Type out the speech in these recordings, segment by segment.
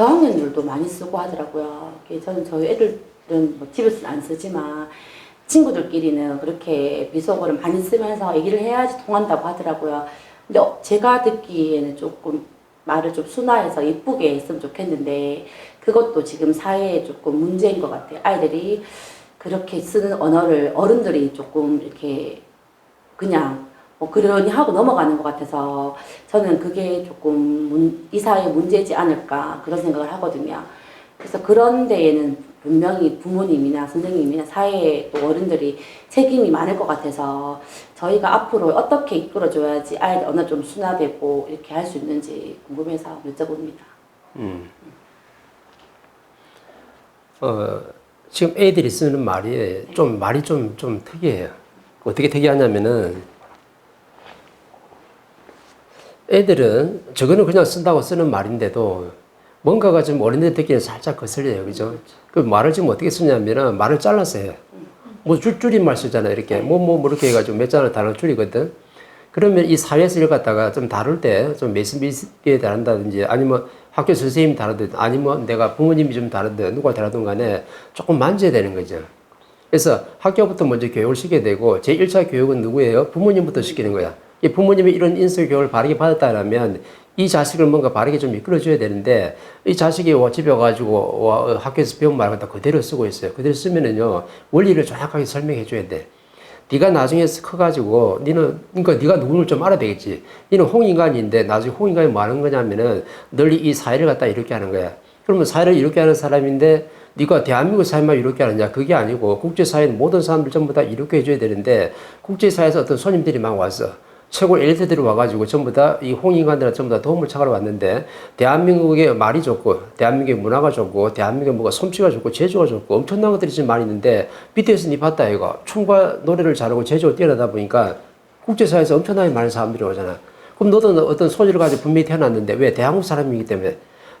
저학년들도 많이 쓰고 하더라고요. 저는 저희 애들은 뭐 집에서는 안 쓰지만 친구들끼리는 그렇게 비속어를 많이 쓰면서 얘기를 해야지 통한다고 하더라고요. 근데 어, 제가 듣기에는 조금 말을 좀 순화해서 예쁘게 했으면 좋겠는데 그것도 지금 사회에 조금 문제인 것 같아요. 아이들이 그렇게 쓰는 언어를 어른들이 조금 이렇게 그냥 뭐 그러니 하고 넘어가는 것 같아서 저는 그게 조금 문, 이 사회의 문제지 않을까 그런 생각을 하거든요. 그래서 그런 데에는 분명히 부모님이나 선생님이나 사회의 또 어른들이 책임이 많을 것 같아서 저희가 앞으로 어떻게 이끌어줘야지 아이들 언어 좀 순화되고 이렇게 할 수 있는지 궁금해서 여쭤봅니다. 음. 어, 지금 애들이 쓰는 말이 좀 말이 좀, 좀 특이해요. 어떻게 특이하냐면은 애들은 저거는 그냥 쓴다고 쓰는 말인데도 뭔가가 좀 어린애 듣기에 살짝 거슬려요. 그죠? 그 말을 지금 어떻게 쓰냐면은 말을 잘라서 해요. 뭐 줄, 줄임말 쓰잖아요. 이렇게. 뭐, 뭐, 뭐 이렇게 해가지고 몇 자를 단어 줄이거든. 그러면 이 사회에서 이걸 갖다가 좀 다룰 때좀 매스미스게 다룬다든지 아니면 학교 선생님이 다루든 아니면 내가 부모님이 좀 다루든 누가 다루든 간에 조금 만져야 되는 거죠. 그래서 학교부터 먼저 교육을 시켜야 되고 제1차 교육은 누구예요? 부모님부터 시키는 거야. 이 부모님이 이런 인성 교육을 바르게 받았다면 이 자식을 뭔가 바르게 좀 이끌어줘야 되는데 이 자식이 와 집에 와가지고 와 학교에서 배운 말 갖다 그대로 쓰고 있어요. 그대로 쓰면은요 원리를 정확하게 설명해 줘야 돼. 네가 나중에 커가지고 니는 그러니까 네가 누구를 좀 알아야 되겠지. 니는 홍인간인데 나중에 홍인간이 뭐 하는 거냐면은 널리 이 사회를 갖다 이렇게 하는 거야. 그러면 사회를 이렇게 하는 사람인데 네가 대한민국 사회만 이렇게 하느냐 그게 아니고 국제사회는 모든 사람들 전부 다 이렇게 해줘야 되는데 국제사회에서 어떤 손님들이 막 왔어. 최고 엘리트들이 와가지고 전부 다 이 홍인간들은 전부 다 도움을 찾으러 왔는데 대한민국의 말이 좋고 대한민국의 문화가 좋고 대한민국의 뭐가 솜씨가 좋고 제주가 좋고 엄청난 것들이 지금 많이 있는데 BTS 니 봤다 이거 춤과 노래를 잘하고 제주가 뛰어나다 보니까 국제사회에서 엄청나게 많은 사람들이 오잖아. 그럼 너도 어떤 소질을 가지고 분명히 태어났는데 왜 대한민국 사람이기 때문에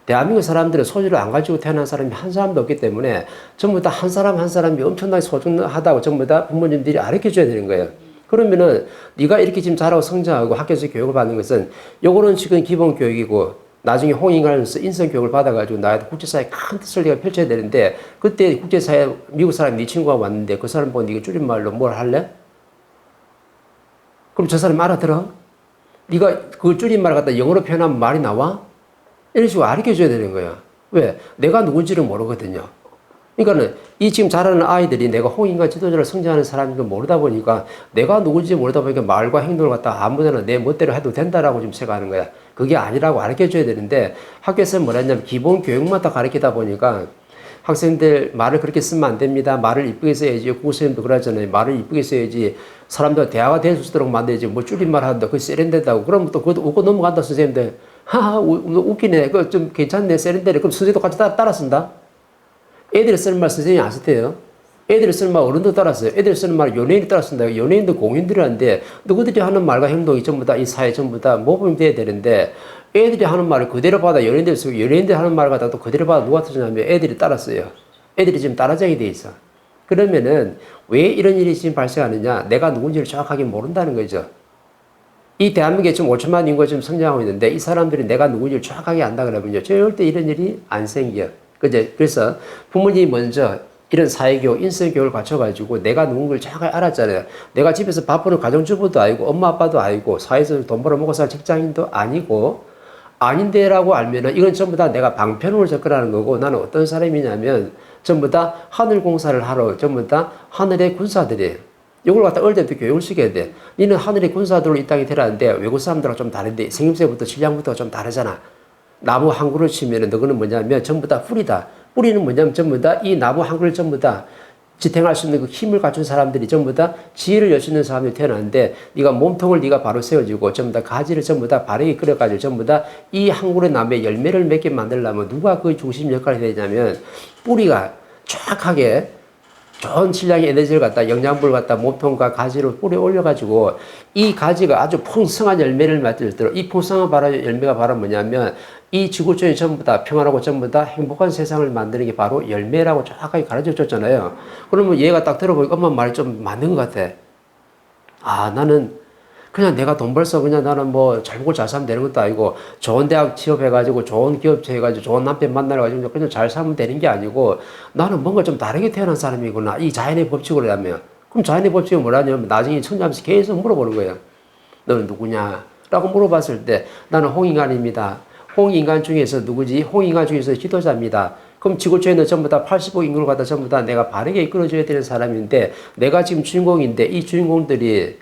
대한민국 사람들은 소질을 안 가지고 태어난 사람이 한 사람도 없기 때문에 전부 다 한 사람 한 사람이 엄청나게 소중하다고 전부 다 부모님들이 가르쳐 줘야 되는 거예요. 그러면은 네가 이렇게 지금 잘하고 성장하고 학교에서 교육을 받는 것은 요거는 지금 기본 교육이고 나중에 홍인간에서 인성 교육을 받아가지고 나의 국제사회 큰 뜻을 네가 펼쳐야 되는데 그때 국제사회 미국 사람 네 친구가 왔는데 그 사람 보고 네가 줄임말로 뭘 할래? 그럼 저 사람 알아들어? 네가 그 줄임말 갖다 영어로 표현하면 말이 나와? 이런 식으로 가르쳐 줘야 되는 거야. 왜? 내가 누군지를 모르거든요. 그러니까는 이 지금 자라는 아이들이 내가 홍인간 지도자를 성장하는 사람인 걸 모르다 보니까 내가 누군지 모르다 보니까 말과 행동을 갖다 아무데나 내 멋대로 해도 된다라고 지금 생각하는 거야. 그게 아니라고 가르쳐 줘야 되는데 학교에서 뭐라 했냐면 기본 교육만 다 가르치다 보니까 학생들 말을 그렇게 쓰면 안 됩니다. 말을 이쁘게 써야지. 국선생님도 그러잖아요. 말을 이쁘게 써야지. 사람들 대화가 될 수 있도록 만들지. 뭐 줄임말 한다. 그거 세련된다고. 그럼 또 그것도 웃고 넘어간다, 선생님들. 하하, 우- 웃기네. 그거 좀 괜찮네. 세련되네. 그럼 선생님도 같이 따라, 따라 쓴다? 애들이 쓰는 말 선생님이 안 썼대요. 애들이 쓰는 말 어른도 따랐어요. 애들이 쓰는 말 연예인이 쓴다. 연예인도 공인들이 하는데 누구들이 하는 말과 행동이 전부 다 이 사회 전부 다 모범이 돼야 되는데 애들이 하는 말을 그대로 받아 연예인들이 쓰고 연예인들이 하는 말 갖다 또 그대로 받아 누가 쓰냐면 애들이 따랐어요. 애들이 지금 따라쟁이 돼 있어. 그러면은 왜 이런 일이 지금 발생하느냐? 내가 누군지를 정확하게 모른다는 거죠. 이 대한민국에 지금 5천만 인구가 지금 성장하고 있는데 이 사람들이 내가 누군지를 정확하게 안다 그러면요. 절대 이런 일이 안 생겨. 그제 그래서 부모님이 먼저 이런 사회교육, 인성교육을 갖춰가지고 내가 누군가를 정확하게 알았잖아요. 내가 집에서 바쁘는 가정주부도 아니고 엄마 아빠도 아니고 사회에서 돈 벌어 먹고 살 직장인도 아니고 아닌데라고 알면은 이건 전부 다 내가 방편으로 접근하는 거고 나는 어떤 사람이냐면 전부 다 하늘 공사를 하러 전부 다 하늘의 군사들이에요. 이걸 갖다 어릴 때부터 교육을 시켜야 돼. 니는 하늘의 군사들로 이 땅에 태어났는데 외국 사람들하고 좀 다른데 생김새부터 질량부터 좀 다르잖아. 나무 한 그루 치면은 너는 뭐냐면 전부 다 뿌리다. 뿌리는 뭐냐면 전부 다 이 나무 한 그루 전부 다 지탱할 수 있는 그 힘을 갖춘 사람들이 전부 다 지혜를 여수 있는 사람들이 태어났는데 네가 몸통을 네가 바로 세워주고 전부 다 가지를 전부 다 바르게 끓여가지고 전부 다 이 한 그루 나무에 열매를 맺게 만들려면 누가 그 중심 역할을 해야 되냐면 뿌리가 정확하게 좋은 질량의 에너지를 갖다 영양분을 갖다 몸통과 가지로 뿌려 올려가지고 이 가지가 아주 풍성한 열매를 맺을 이 풍성한 바로 열매가 바로 뭐냐면 이 지구촌이 전부 다 평안하고 전부 다 행복한 세상을 만드는 게 바로 열매라고 정확하게 가르쳐 줬잖아요. 그러면 얘가 딱 들어보니까 엄마 말이 좀 맞는 것 같아. 아, 나는 그냥 내가 돈 벌서 그냥 나는 뭐 잘 먹고 잘 살면 되는 것도 아니고 좋은 대학 취업해가지고 좋은 기업체 해가지고 좋은 남편 만나가지고 그냥 잘 살면 되는 게 아니고 나는 뭔가 좀 다르게 태어난 사람이구나 이 자연의 법칙으로 하면 그럼 자연의 법칙이 뭐라냐면 나중에 천자면서 계속 물어보는 거예요. 너는 누구냐? 라고 물어봤을 때 나는 홍인간입니다. 홍인간 중에서 누구지? 홍인간 중에서 지도자입니다. 그럼 지구촌에 는 전부 다 85 인구를 갖다 전부 다 내가 바르게 이끌어줘야 되는 사람인데 내가 지금 주인공인데 이 주인공들이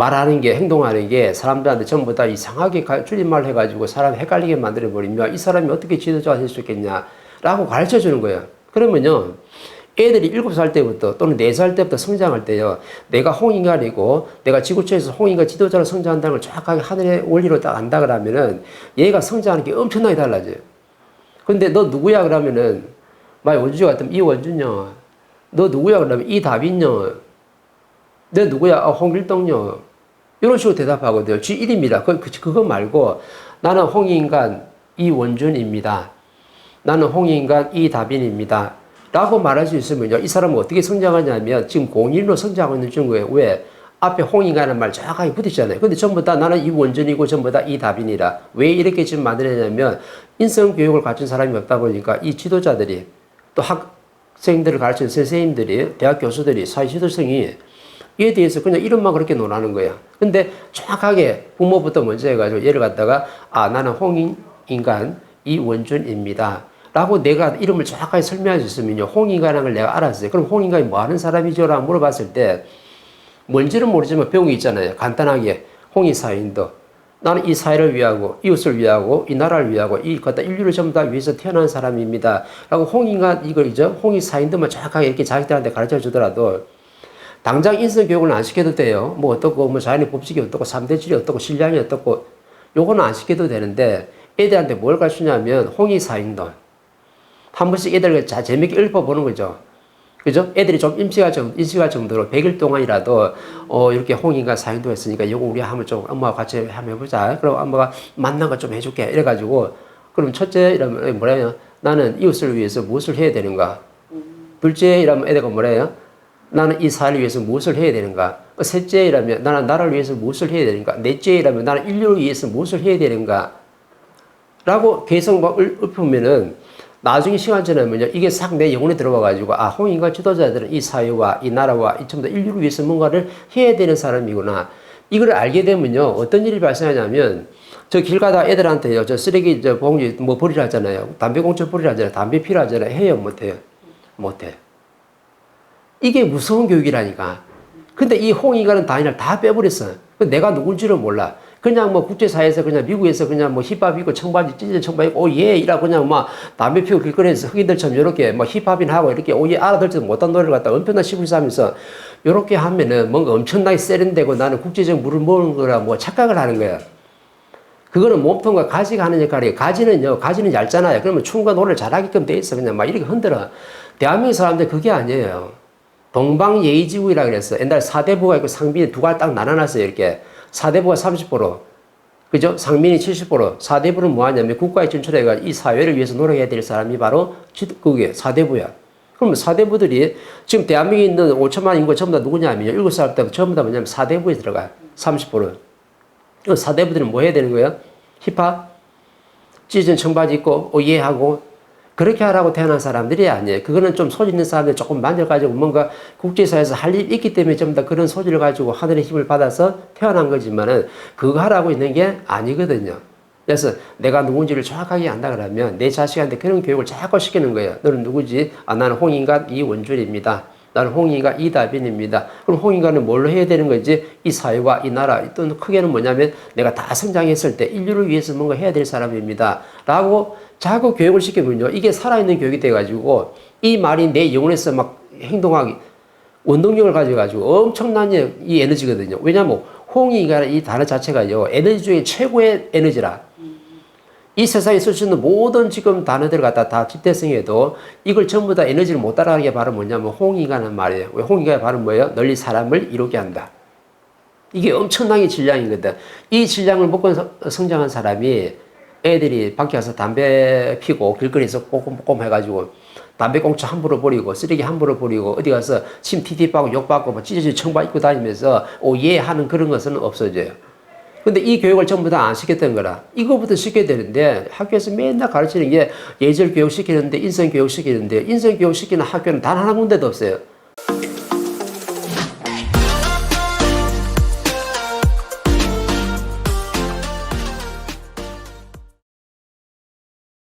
말하는 게 행동하는 게 사람들한테 전부 다 이상하게 가- 줄임말 해가지고 사람 헷갈리게 만들어 버리면 이 사람이 어떻게 지도자가 될 수 있겠냐라고 가르쳐 주는 거예요. 그러면요. 애들이 일곱 살 때부터 또는 네살 때부터 성장할 때요. 내가 홍인간이고 내가 지구촌에서 홍인간 지도자로 성장한다는 걸 정확하게 하늘의 원리로 딱 안다 그러면은 얘가 성장하는 게 엄청나게 달라져요. 근데 너 누구야 그러면은 만약 원준이 같으면 이 원준요. 너 누구야 그러면 이 다빈요. 내 누구야? 아, 홍길동요. 이런 식으로 대답하거든요. 지 이름이라. 그, 그, 그거 말고 나는 홍인간 이원준입니다. 나는 홍인간 이다빈입니다. 라고 말할 수 있으면요. 이 사람은 어떻게 성장하냐면 지금 공인으로 성장하고 있는 중이에요. 왜? 앞에 홍인간은 말 정확하게 붙이잖아요. 근데 전부 다 나는 이원준이고 전부 다 이다빈이라. 왜 이렇게 지금 만들었냐면 인성 교육을 갖춘 사람이 없다 보니까 이 지도자들이 또 학생들을 가르치는 선생님들이 대학 교수들이 사회 지도성이 이에 대해서 그냥 이름만 그렇게 논하는 거야. 근데 정확하게 부모부터 먼저 해가지고 얘를 갖다가 아 나는 홍인간 이원준입니다. 라고 내가 이름을 정확하게 설명할 수 있으면요. 홍인간이라는 걸 내가 알았어요. 그럼 홍인간이 뭐 하는 사람이죠? 라고 물어봤을 때 뭔지는 모르지만 배운 게 있잖아요. 간단하게 홍익사인도 나는 이 사회를 위하고 이웃을 위하고 이 나라를 위하고 이 갖다 인류를 전부 다 위해서 태어난 사람입니다. 라고 홍인간 이걸이죠. 홍익사인도만 정확하게 이렇게 자기들한테 가르쳐 주더라도 당장 인성 교육을 안 시켜도 돼요. 뭐 어떻고 뭐 자연의 법칙이 어떻고 삼대질이 어떻고 신량이 어떻고 요거는 안 시켜도 되는데 애들한테 뭘 가르치냐면 홍익사인도 한 번씩 애들 자 재밌게 읊어보는 거죠. 그죠? 애들이 좀 인식할, 정, 인식할 정도로 100일 동안이라도, 어, 이렇게 홍인과 사인도 했으니까, 이거 우리 한번 좀, 엄마와 같이 한번 해보자. 그럼 엄마가 만난 거 좀 해줄게. 이래가지고, 그럼 첫째, 이러면, 뭐래요? 나는 이웃을 위해서 무엇을 해야 되는가? 둘째, 이러면 애들가 뭐래요? 나는 이 사회를 위해서 무엇을 해야 되는가? 셋째, 이라면 나는 나라를 위해서 무엇을 해야 되는가? 넷째, 이라면 나는 인류를 위해서 무엇을 해야 되는가? 라고 개성과 읊으면은 나중에 시간 지나면요 이게 싹 내 영혼에 들어와 가지고 아 홍인과 지도자들은 이 사회와 이 나라와 이 전부 다 인류를 위해서 뭔가를 해야 되는 사람이구나 이걸 알게 되면요 어떤 일이 발생하냐면 저 길 가다 애들한테요 저 쓰레기 저 봉지 뭐 버리라 하잖아요 담배 공처 버리라 하잖아요 담배 피라 하잖아요 해요 못해요 못해 이게 무서운 교육이라니까 근데 이 홍인과는 단위를 다 빼버렸어 내가 누군지를 몰라 그냥 뭐 국제사회에서 그냥 미국에서 그냥 뭐 힙합 입고 청바지 찢은 청바지 입고 오예 이라 그냥 막 담배 피우고 길거리에서 흑인들처럼 이렇게 뭐 힙합이나 하고 이렇게 오예 알아들지도 못한 노래를 갖다 엄청나 시불사하면서 이렇게 하면은 뭔가 엄청나게 세련되고 나는 국제적 물을 먹는 거라 뭐 착각을 하는 거야. 그거는 몸통과 가지가 하는 역할이에요. 가지는요, 가지는 얇잖아요. 그러면 춤과 노래를 잘하게끔 돼 있어. 그냥 막 이렇게 흔들어. 대한민국 사람들 그게 아니에요. 동방예의지국이라 그랬어. 옛날 사대부가 있고 상빈이 두갈딱 나눠놨어요. 이렇게. 사대부가 30%, 그죠? 상민이 70%, 사대부는 뭐 하냐면 국가에 진출해가 이 사회를 위해서 노력해야 될 사람이 바로 지- 그게 사대부야. 그럼 사대부들이 지금 대한민국에 있는 5천만 인구 전부 다 누구냐면요. 7살 때부터 전부 다 뭐냐면 사대부에 들어가. 30%. 그 사대부들은 뭐 해야 되는 거예요? 힙합, 찢은 청바지 입고 오예하고 그렇게 하라고 태어난 사람들이 아니에요. 그거는 좀 소질 있는 사람들 조금 만져가지고 뭔가 국제사회에서 할 일이 있기 때문에 좀 더 그런 소질을 가지고 하늘의 힘을 받아서 태어난 거지만은 그거 하라고 있는 게 아니거든요. 그래서 내가 누군지를 정확하게 안다 그러면 내 자식한테 그런 교육을 자꾸 시키는 거예요. 너는 누구지? 아, 나는 홍인간 이원줄입니다. 나는 홍인간 이다빈입니다. 그럼 홍인간은 뭘로 해야 되는 거지? 이 사회와 이 나라, 또 크게는 뭐냐면 내가 다 성장했을 때 인류를 위해서 뭔가 해야 될 사람입니다. 라고 자꾸 교육을 시키면요. 이게 살아있는 교육이 돼가지고 이 말이 내 영혼에서 막 행동하기, 원동력을 가져가지고 엄청난 이 에너지거든요. 왜냐면 홍이가 이 단어 자체가요. 에너지 중에 최고의 에너지라. 이 세상에 쓸 수 있는 모든 지금 단어들 갖다 다 집대성해도 이걸 전부 다 에너지를 못 따라가게 바로 뭐냐면 홍이가는 말이에요. 왜 홍이가 바로 뭐예요? 널리 사람을 이루게 한다. 이게 엄청나게 질량이거든. 이 질량을 먹고 서- 성장한 사람이 애들이 밖에 가서 담배 피고 길거리에서 꼼꼼꼼 해가지고 담배꽁초 함부로 버리고 쓰레기 함부로 버리고 어디 가서 침 티티 빠고 욕 받고 뭐 찢어진 청바 입고 다니면서 오예 하는 그런 것은 없어져요. 근데 이 교육을 전부 다 안 시켰던 거라. 이거부터 시켜야 되는데 학교에서 맨날 가르치는 게 예절 교육 시키는데 인성 교육 시키는데 인성 교육 시키는 학교는 단한 군데도 없어요.